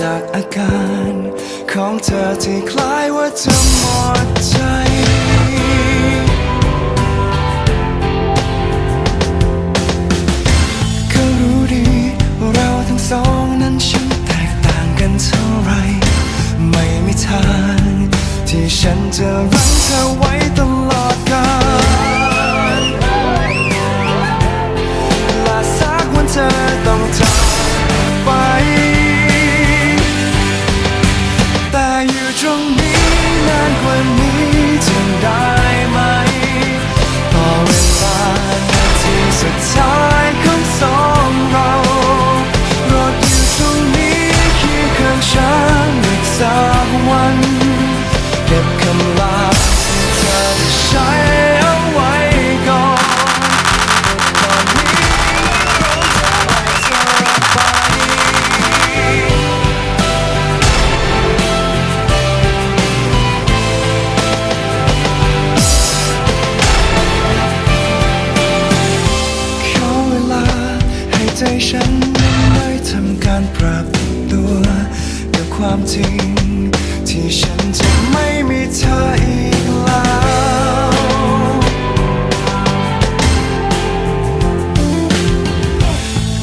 จากอาการ ของเธอที่คล้ายว่าเธอหมดใจก็รู้ดีว่าเราทั้งสองนั้นช่างแตกต่างกันเท่าไร ไม่มีทาง ที่ฉันจะรั้งเธอไว้ ความจริง ที่ฉันจะไม่มีเธออีกแล้ว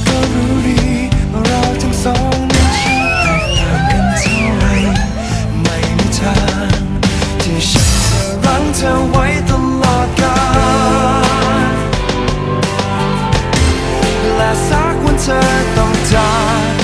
ก็รู้ดีว่าเราทั้งสองนั้นชอบแตกต่างกันเท่าไรไม่มีทาง ที่ฉันจะรังเธอไว้ตลอดกาลและสักวันเธอต้องจาก